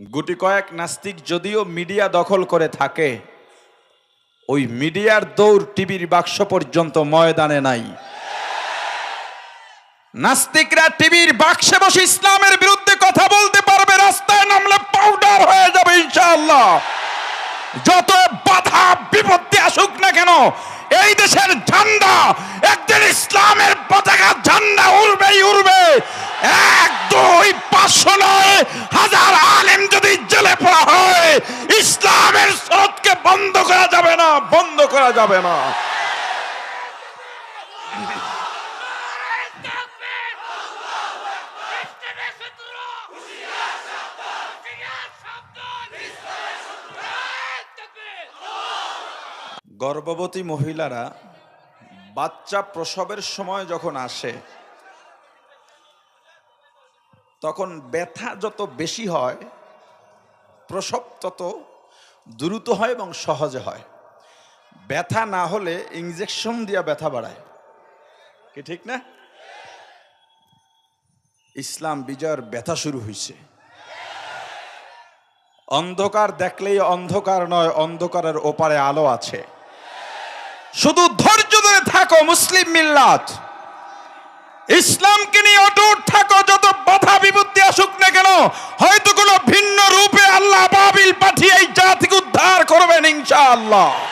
গুটি কয়েক নাস্তিক যদিও মিডিয়া দখল করে থাকে, ওই মিডিয়ার দৌড় টিভির বাক্স পর্যন্ত ময়দানে নাই। নাস্তিকরা টিভির বাক্সে বসে ইসলামের বিরুদ্ধে কথা বলতে পারবে, রাস্তায় নামলে পাউডার হয়ে যাবে ইনশাআল্লাহ। যত বাধা বিপত্তি আসুক না কেন, এই দেশের ঝান্ডা, একদিন ইসলামের পতাকা ঝান্ডা উড়বেই উড়বে, এক, দুই, পাঁচশো নয় বন্ধ করা যাবে না, বন্ধ করা যাবে না। গর্ভবতী মহিলারা বাচ্চা প্রসবের সময় যখন আসে, তখন ব্যথা যত বেশি হয়, প্রসব তত দ্রুত হয় এবং সহজে হয়। ব্যথা না হলে ইঞ্জেকশন দিয়ে ব্যথা বাড়ায়। কি ঠিক না? ইসলাম বিজয়ের ব্যথা শুরু হয়েছে অন্ধকার দেখলেই অন্ধকার নয়, অন্ধকারের ওপারে আলো আছে। শুধু ধৈর্য ধরে থাকো, মুসলিম মিল্লাত। ইসলামকে নিয়ে অটুট থাকো, যত বাধা ইনশাআল্লাহ।